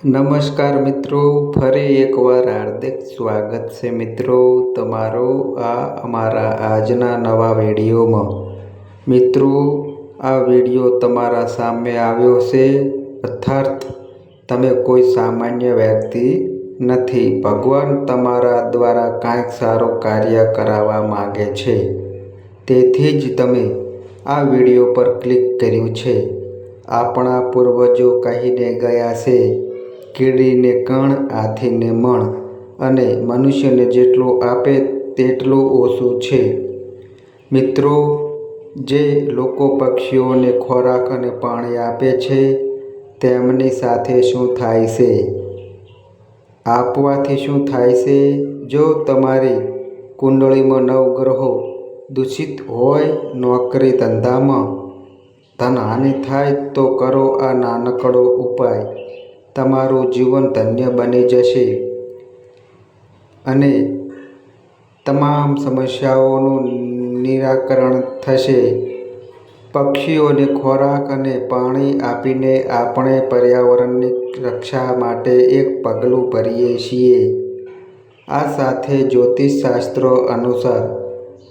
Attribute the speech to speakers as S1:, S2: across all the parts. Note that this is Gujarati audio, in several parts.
S1: નમસ્કાર મિત્રો, ફરી એકવાર હાર્દિક સ્વાગત છે મિત્રો તમારો આ અમારા આજના નવા વિડીયોમાં. મિત્રો, આ વીડિયો તમારા સામે આવ્યો છે. અર્થાર્થ તમે કોઈ સામાન્ય વ્યક્તિ નથી. ભગવાન તમારા દ્વારા કાંઈક સારું કાર્ય કરાવવા માગે છે. તેથી જ તમે આ વીડિયો પર ક્લિક કર્યું છે. આપણા પૂર્વજો કહીને ગયા છે કીડીને કણ, હાથીને મણ અને મનુષ્યને જેટલું આપે તેટલું ઓછું છે. મિત્રો, જે લોકો પક્ષીઓને ખોરાક અને પાણી આપે છે, તેમની સાથે શું થાય છે? આપવાથી શું થાય છે? જો તમારી કુંડળીમાં નવગ્રહો દૂષિત હોય નોકરી ધંધામાં ધનહાનિ થાય તો કરો આ નાનકડો ઉપાય. તમારું જીવન ધન્ય બની જશે. અને તમામ સમસ્યાઓનું નિરાકરણ થશે. પક્ષીઓને ખોરાક અને પાણી આપીને આપણે પર્યાવરણની રક્ષા માટે એક પગલું ભરીએ છીએ. આ સાથે જ્યોતિષશાસ્ત્રો અનુસાર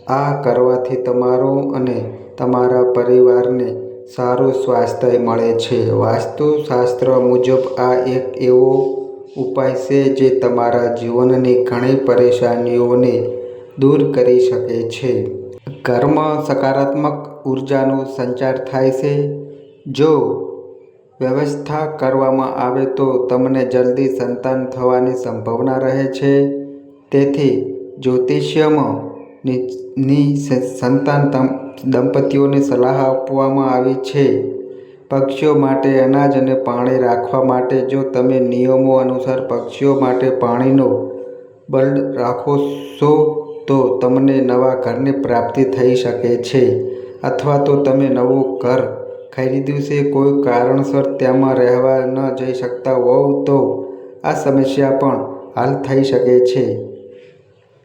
S1: આ કરવાથી તમારું અને તમારા પરિવારને સારું સ્વાસ્થ્ય મળે છે. વાસ્તુશાસ્ત્ર મુજબ આ એક એવો ઉપાય છે જે તમારા જીવનની ઘણી પરેશાનીઓને દૂર કરી શકે છે. ઘરમાં સકારાત્મક ઉર્જાનો સંચાર થાય છે. જો વ્યવસ્થા કરવામાં આવે તો તમને જલ્દી સંતાન થવાની સંભાવના રહે છે. તેથી જ્યોતિષ્યમાં ની સંતાન દંપતીઓને સલાહ આપવામાં આવી છે. પક્ષીઓ માટે અનાજ અને પાણી રાખવા માટે જો તમે નિયમો અનુસાર પક્ષીઓ માટે પાણીનો બલ્ડ રાખો છો, તો તમને નવા ઘરની પ્રાપ્તિ થઈ શકે છે. અથવા તો તમે નવું ઘર ખરીદ્યું છે કોઈ કારણસર તેમાં રહેવા ન જઈ શકતા હોવ તો આ સમસ્યા પણ હલ થઈ શકે છે.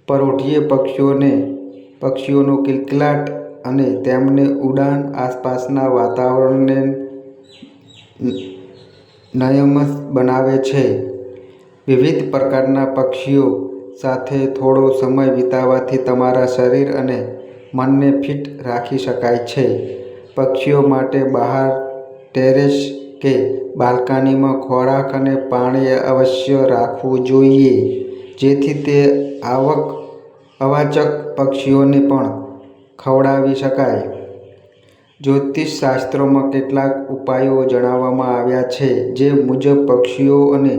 S1: પરોઢીએ પક્ષીઓને, પક્ષીઓનો કિલકિલાટ અને તેમને ઉડાન આસપાસના વાતાવરણને નયમસ બનાવે છે. વિવિધ પ્રકારના પક્ષીઓ સાથે થોડો સમય વિતાવવાથી તમારા શરીર અને મનને ફિટ રાખી શકાય છે. પક્ષીઓ માટે બહાર ટેરેસ કે બાલ્કનીમાં ખોરાક અને પાણી અવશ્ય રાખવું જોઈએ, જેથી તે આવક અવાચક પક્ષીઓને પણ ખવડાવી શકાય. જ્યોતિષશાસ્ત્રમાં કેટલાક ઉપાયો જણાવવામાં આવ્યા છે, જે મુજબ પક્ષીઓ અને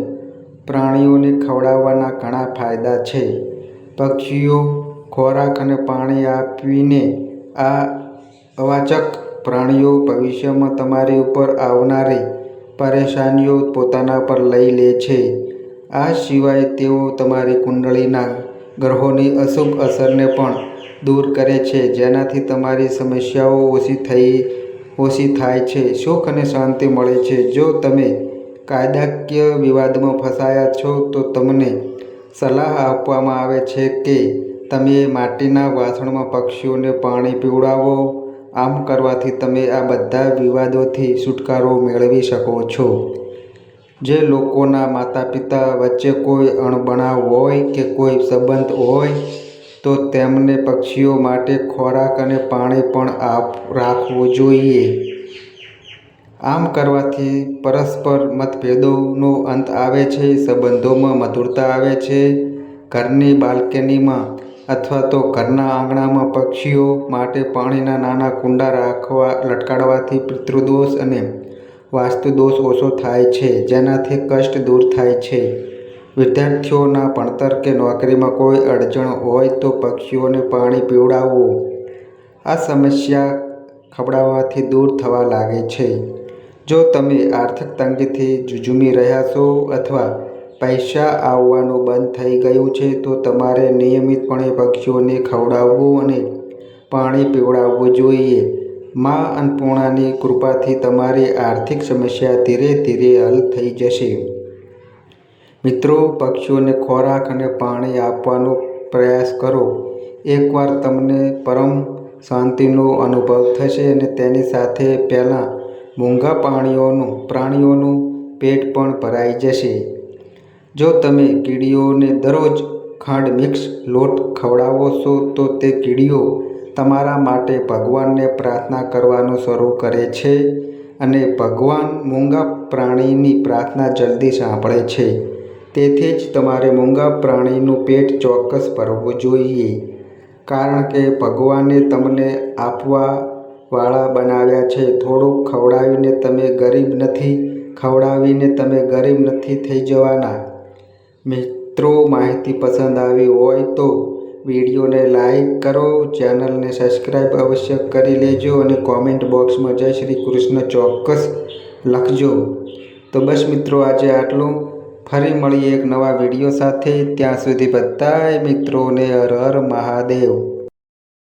S1: પ્રાણીઓને ખવડાવવાના ઘણા ફાયદા છે. પક્ષીઓ ખોરાક અને પાણી આપીને આ અવાચક પ્રાણીઓ ભવિષ્યમાં તમારી ઉપર આવનારી પરેશાનીઓ પોતાના પર લઈ લે છે. આ સિવાય તેઓ તમારી કુંડળીના ગ્રહોની અશુભ અસરને પણ દૂર કરે છે. જેનાથી તમારી સમસ્યાઓ ઓછી થઈ, ઓછી થાય છે. સુખ અને શાંતિ મળે છે. જો તમે કાયદાકીય વિવાદમાં ફસાયા છો, તો તમને સલાહ આપવામાં આવે છે કે તમે માટીના વાસણમાં પક્ષીઓને પાણી પીવડાવો. આમ કરવાથી તમે આ બધા વિવાદોથી છુટકારો મેળવી શકો છો. જે લોકોના માતા પિતા વચ્ચે કોઈ અણબનાવ હોય કે કોઈ સંબંધ હોય, તો તેમને પક્ષીઓ માટે ખોરાક અને પાણી પણ આપ રાખવું જોઈએ. આમ કરવાથી પરસ્પર મતભેદોનો અંત આવે છે, સંબંધોમાં મધુરતા આવે છે. ઘરની બાલ્કનીમાં અથવા તો ઘરના આંગણામાં પક્ષીઓ માટે પાણીના નાના કુંડા રાખવા, લટકાડવાથી પિતૃદોષ અને વાસ્તુદોષ ઓછો થાય છે, જેનાથી કષ્ટ દૂર થાય છે. વિદ્યાર્થીઓના ભણતર કે નોકરીમાં કોઈ અડચણ હોય તો પક્ષીઓને પાણી પીવડાવવું આ સમસ્યા ખવડાવવાથી દૂર થવા લાગે છે. જો તમે આર્થિક તંગીથી ઝઝૂમી રહ્યા છો અથવા પૈસા આવવાનું બંધ થઈ ગયું છે, તો તમારે નિયમિતપણે પક્ષીઓને ખવડાવવું અને પાણી પીવડાવવું જોઈએ. મા અન્નપૂર્ણાની કૃપાથી તમારી આર્થિક સમસ્યા ધીરે ધીરે હલ થઈ જશે. મિત્રો, પક્ષીઓને ખોરાક અને પાણી આપવાનો પ્રયાસ કરો. એકવાર તમને પરમ શાંતિનો અનુભવ થશે અને તેની સાથે પહેલાં મૂંગા પાણીઓનું, પ્રાણીઓનું પેટ પણ ભરાઈ જશે. જો તમે કીડીઓને દરરોજ ખાંડ મિક્સ લોટ ખવડાવો છો, તો તે કીડીઓ તમારા માટે ભગવાનને પ્રાર્થના કરવાનું શરૂ કરે છે અને ભગવાન મૂંગા પ્રાણીની પ્રાર્થના જલ્દી સાંભળે છે. તેથી જ તમારે મૂંગા પ્રાણીનું પેટ ચોક્કસ ભરવું જોઈએ. કારણ કે ભગવાને તમને આપવા વાળા બનાવ્યા છે. થોડુંક ખવડાવીને તમે ગરીબ નથી, ખવડાવીને તમે ગરીબ નથી થઈ જવાના. મિત્રો, માહિતી પસંદ આવી હોય તો વિડીયોને લાઈક કરો, ચેનલને સબસ્ક્રાઈબ અવશ્ય કરી લેજો અને કોમેન્ટ બોક્સમાં જય શ્રી કૃષ્ણ ચોક્કસ લખજો. તો બસ મિત્રો, આજે આટલું. ફરી મળીએ એક નવા વીડિયો સાથે. ત્યાં સુધી બધાય મિત્રોને હર હર મહાદેવ.